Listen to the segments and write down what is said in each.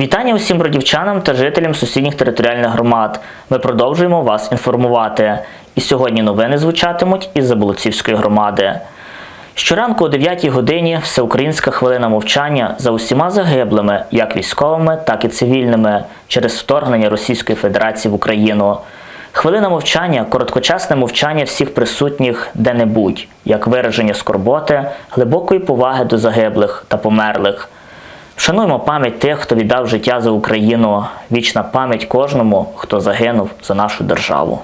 Вітання усім бродівчанам та жителям сусідніх територіальних громад. Ми продовжуємо вас інформувати. І сьогодні новини звучатимуть із Заболоцівської громади. Щоранку о 9 годині всеукраїнська хвилина мовчання за усіма загиблими, як військовими, так і цивільними, через вторгнення Російської Федерації в Україну. Хвилина мовчання короткочасне мовчання всіх присутніх де-небудь, як вираження скорботи, глибокої поваги до загиблих та померлих. Вшануємо пам'ять тих, хто віддав життя за Україну. Вічна пам'ять кожному, хто загинув за нашу державу.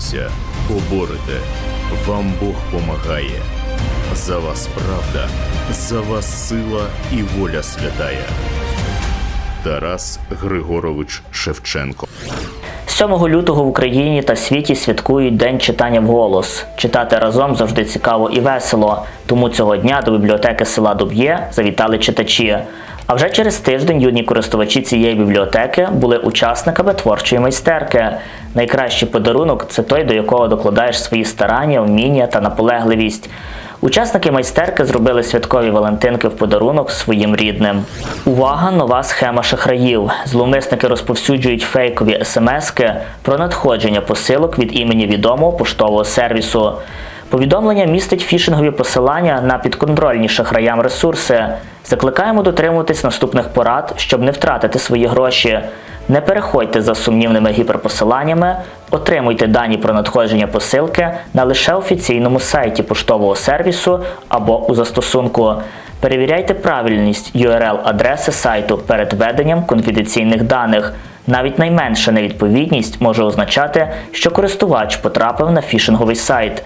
Борітеся, поборете, вам Бог помагає. За вас правда, за вас сила і воля святая. Тарас Григорович Шевченко. 7 лютого в Україні та світі святкують День читання вголос. Читати разом завжди цікаво і весело. Тому цього дня до бібліотеки села Дуб'є завітали читачі. А вже через тиждень юні користувачі цієї бібліотеки були учасниками творчої майстерки. Найкращий подарунок це той, до якого докладаєш свої старання, вміння та наполегливість. Учасники майстерки зробили святкові валентинки в подарунок своїм рідним. Увага! Нова схема шахраїв. Зловмисники розповсюджують фейкові смски про надходження посилок від імені відомого поштового сервісу. Повідомлення містить фішингові посилання на підконтрольні шахраям ресурси. Закликаємо дотримуватись наступних порад, щоб не втратити свої гроші. Не переходьте за сумнівними гіперпосиланнями, отримуйте дані про надходження посилки на лише офіційному сайті поштового сервісу або у застосунку. Перевіряйте правильність URL-адреси сайту перед введенням конфіденційних даних. Навіть найменша невідповідність може означати, що користувач потрапив на фішинговий сайт.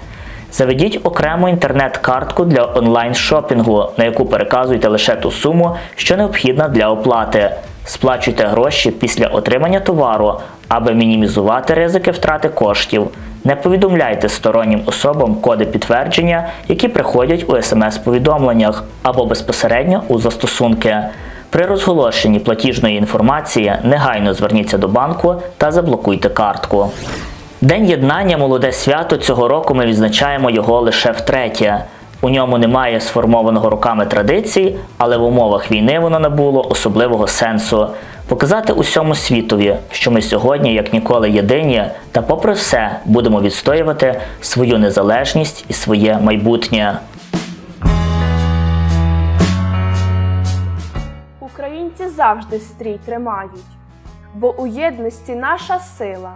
Заведіть окрему інтернет-картку для онлайн-шопінгу, на яку переказуєте лише ту суму, що необхідна для оплати. Сплачуйте гроші після отримання товару, аби мінімізувати ризики втрати коштів. Не повідомляйте стороннім особам коди підтвердження, які приходять у смс-повідомленнях або безпосередньо у застосунки. При розголошенні платіжної інформації негайно зверніться до банку та заблокуйте картку. День єднання молоде свято цього року ми відзначаємо його лише втретє. У ньому немає сформованого роками традицій, але в умовах війни воно набуло особливого сенсу показати усьому світові, що ми сьогодні, як ніколи, єдині, та, попри все, будемо відстоювати свою незалежність і своє майбутнє. Українці завжди стрій тримають, бо у єдності наша сила.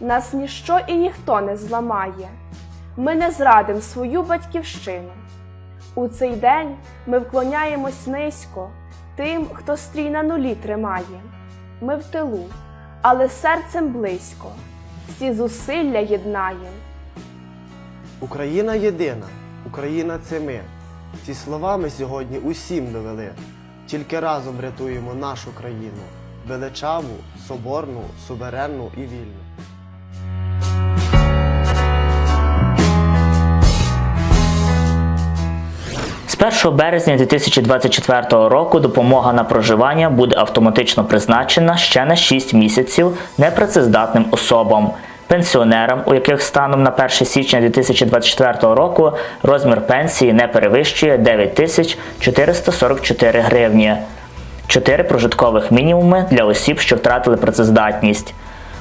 Нас ніщо і ніхто не зламає. Ми не зрадим свою батьківщину. У цей день ми вклоняємось низько тим, хто стрій на нулі тримає. Ми в тилу, але серцем близько, всі зусилля єднаєм. Україна єдина, Україна це ми. Ці слова ми сьогодні усім довели. Тільки разом врятуємо нашу країну, величаву, соборну, суверенну і вільну. З 1 березня 2024 року допомога на проживання буде автоматично призначена ще на 6 місяців непрацездатним особам. Пенсіонерам, у яких станом на 1 січня 2024 року розмір пенсії не перевищує 9444 гривні. 4 прожиткових мінімуми для осіб, що втратили працездатність,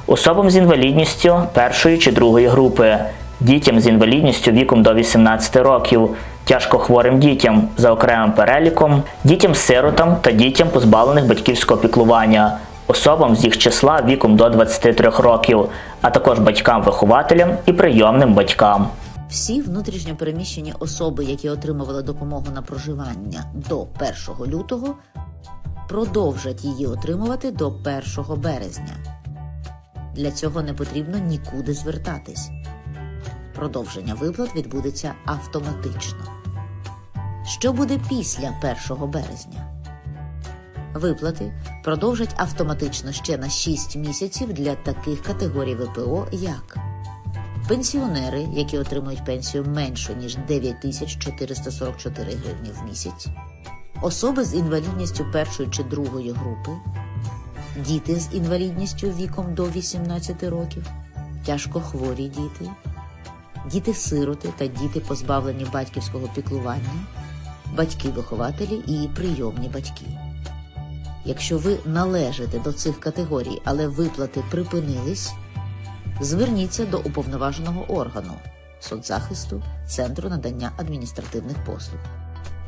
особам з інвалідністю першої чи другої групи, дітям з інвалідністю віком до 18 років, тяжкохворим дітям за окремим переліком, дітям-сиротам та дітям, позбавлених батьківського піклування, особам з їх числа віком до 23 років, а також батькам-вихователям і прийомним батькам. Всі внутрішньо переміщені особи, які отримували допомогу на проживання до 1 лютого, продовжать її отримувати до 1 березня. Для цього не потрібно нікуди звертатись. Продовження виплат відбудеться автоматично. Що буде після 1 березня? Виплати продовжать автоматично ще на 6 місяців для таких категорій ВПО, як Пенсіонери, які отримують пенсію меншу ніж 9444 гривні в місяць, особи з інвалідністю першої чи другої групи, діти з інвалідністю віком до 18 років, тяжкохворі діти, діти-сироти та діти, позбавлені батьківського піклування, батьки-вихователі і прийомні батьки. Якщо ви належите до цих категорій, але виплати припинились, зверніться до уповноваженого органу соцзахисту Центру надання адміністративних послуг.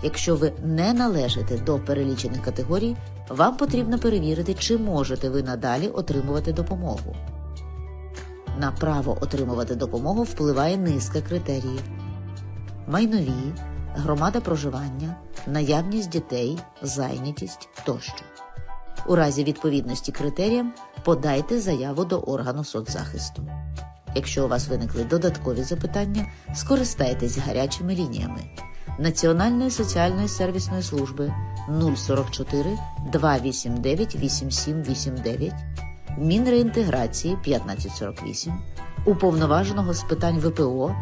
Якщо ви не належите до перелічених категорій, вам потрібно перевірити, чи можете ви надалі отримувати допомогу. На право отримувати допомогу впливає низка критеріїв: майнові, громада проживання, наявність дітей, зайнятість тощо. У разі відповідності критеріям подайте заяву до органу соцзахисту. Якщо у вас виникли додаткові запитання, скористайтесь гарячими лініями Національної соціальної сервісної служби 044 289 8789, Мінреінтеграції 1548, Уповноваженого з питань ВПО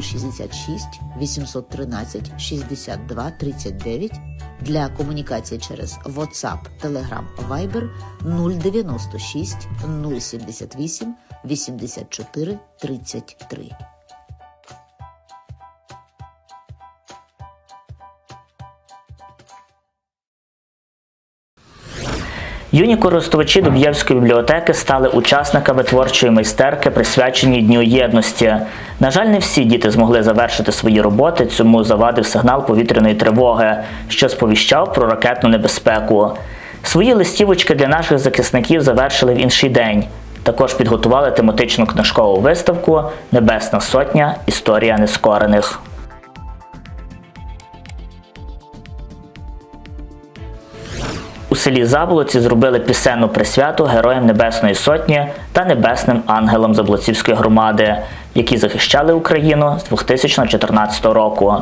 066 813 62 39 для комунікації через WhatsApp, Telegram, Viber 096 078 84 33. Юні користувачі Дуб'євської бібліотеки стали учасниками творчої майстерки, присвяченій Дню єдності. На жаль, не всі діти змогли завершити свої роботи, цьому завадив сигнал повітряної тривоги, що сповіщав про ракетну небезпеку. Свої листівочки для наших захисників завершили в інший день. Також підготували тематичну книжкову виставку Небесна Сотня Історія нескорених. Селі Заболоці зробили пісенну присвяту Героям Небесної Сотні та Небесним ангелам Заблоцівської громади, які захищали Україну з 2014 року.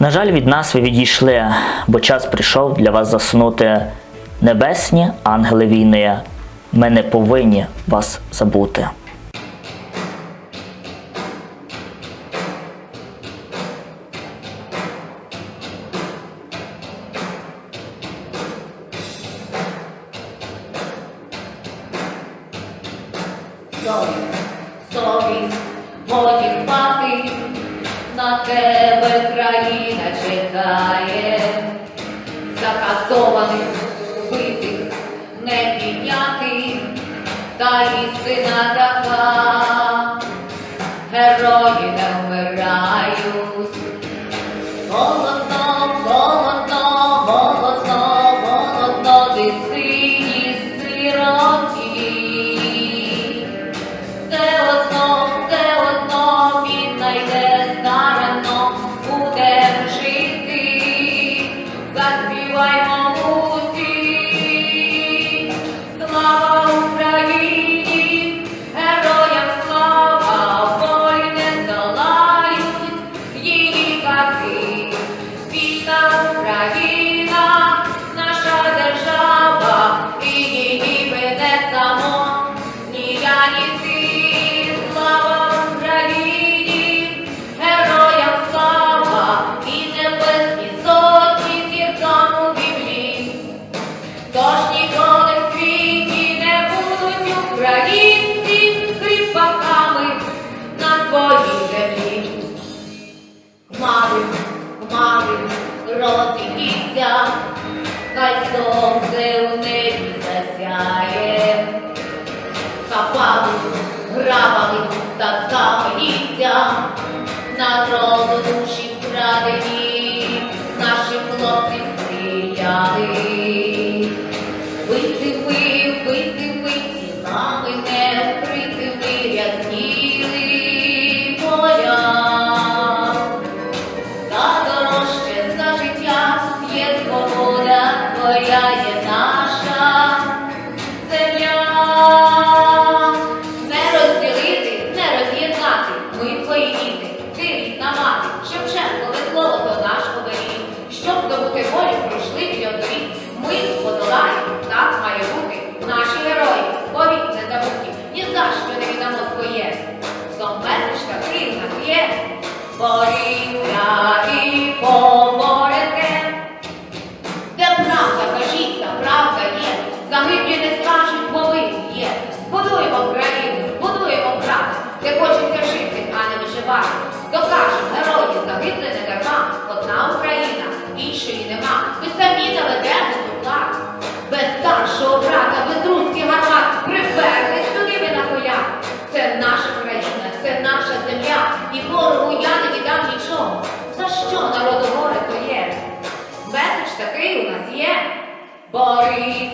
На жаль, від нас ви відійшли, бо час прийшов для вас заснути. Небесні ангели війни. Ми не повинні вас забути. Заарештованих, битих, не міняти, та істина така.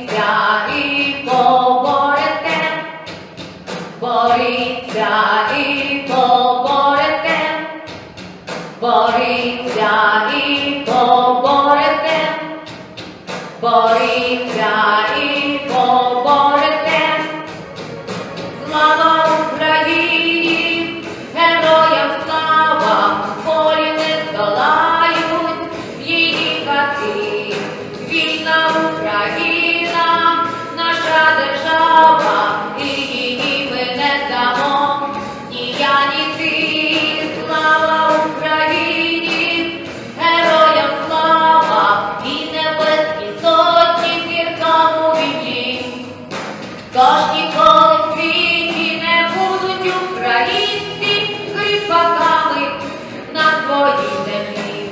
Боріться і поборете, боріться і поборете, боріться і поборете, боріться. наша держава, і її ми не дамо, ні я, ні ти, слава Україні, героям слава і небесні сотні зіркам у війні. Тож ніколи в світі не будуть українці кріпаками на своїй землі.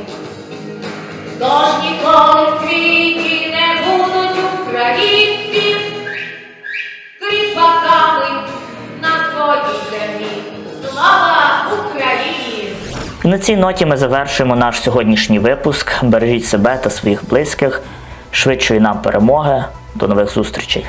Тож ніколи світі На цій ноті ми завершуємо наш сьогоднішній випуск. Бережіть себе та своїх близьких, швидшої нам перемоги. До нових зустрічей!